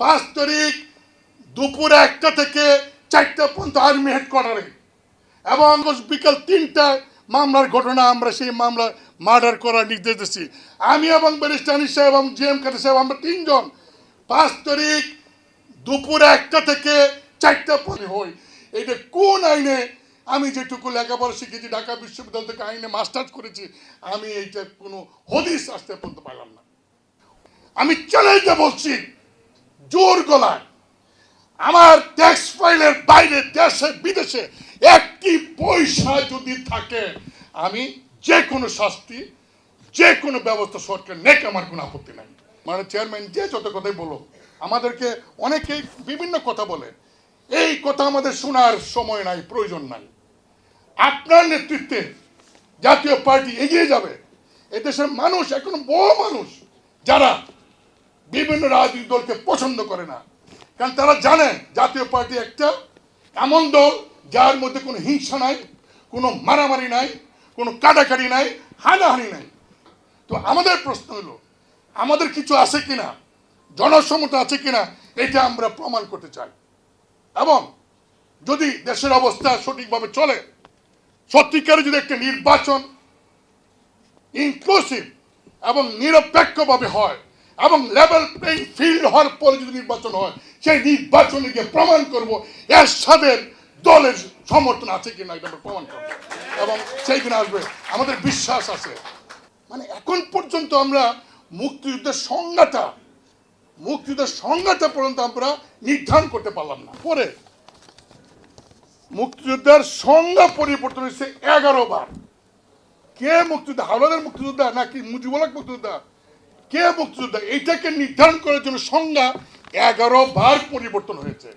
পাঁচ তারিখ দুপুর একটা থেকে চারটা পর্যন্ত আর্মি হেডকোয়ার্টারে এবং বিকাল তিনটায় মামলার ঘটনা, আমরা সেই মামলা মার্ডার করার নির্দেশ দিচ্ছি। আমি এবং ব্যারিস্টার আনিস সাহেব এবং জি এম কাদের সাহেব, আমরা তিনজন পাঁচ তারিখ দুপুর একটা থেকে চারটা পরে হই। এটা কোন আইনে আমি যেটুকু লেখাপড়া শিখেছি, ঢাকা বিশ্ববিদ্যালয় থেকে আইনে মাস্টার্স করেছি, আমি এইটা কোনো হদিস আসতে পর্যন্ত পারলাম না। আমি চ্যালেঞ্জে বলছি জোর গলায়। আমার ট্যাক্স ফাইলের বাইরে দেশে, বিদেশে একটি পয়সা যদি থাকে, আমি যে কোনো শাস্তি, যে কোনো ব্যবস্থা সরকার নেক, আমার কোনো আপত্তি নাই। মানে চেয়ারম্যান যে যত কথাই বলো আমাদেরকে অনেকেই বিভিন্ন কথা বলে। এই কথা আমাদের শোনার সময় নাই, প্রয়োজন নাই। আপনার নেতৃত্বে জাতীয় পার্টি এগিয়ে যাবে। এদেশের মানুষ, এখন বহু মানুষ, যারা বিভিন্ন রাজনৈতিক দলকে পছন্দ করে না। কারণ তারা জানে জাতীয় পার্টি একটা এমন দল যার মধ্যে কোনো হিংসা নাই, কোনো মারামারি নাই, কোনো কাটাকাটি নাই, হানাহানি নাই। তো আমাদের প্রশ্ন হলো, আমাদের কিছু আছে কিনা? জনসমতা আছে কিনা? এটা আমরা প্রমাণ করতে চাই। এবং যদি দেশের অবস্থা সঠিকভাবে চলে, সত্যিকারে যদি একটা নির্বাচন ইনক্লুসিভ এবং নিরপেক্ষভাবে হয় এবং লেভেল প্লেইং ফিল্ড হওয়ার পরে যদি নির্বাচন হয়, সেই নির্বাচনে গিয়ে প্রমাণ করব, এর সাথে দলের সমর্থন আছে কিনা এটা আমরা প্রমাণ করব। এবং সেই দিন আসবে, আমাদের বিশ্বাস আছে। মানে এখন পর্যন্ত আমরা মুক্তিযুদ্ধের সংজ্ঞাটা মুক্তিযুদ্ধের সংজ্ঞাটা পর্যন্ত আমরা নির্ধারণ করতে পারলাম না। পরে মুক্তিযুদ্ধের সংজ্ঞা পরিবর্তন হয়েছে এগারো বার। কে মুক্তিযোদ্ধা, হাওলাদার মুক্তিযোদ্ধা নাকি মুজিবুল মুক্তিযোদ্ধা? কে মুক্তিযোদ্ধা এইটাকে নির্ধারণ করার জন্য সংজ্ঞা এগারো বার পরিবর্তন হয়েছে।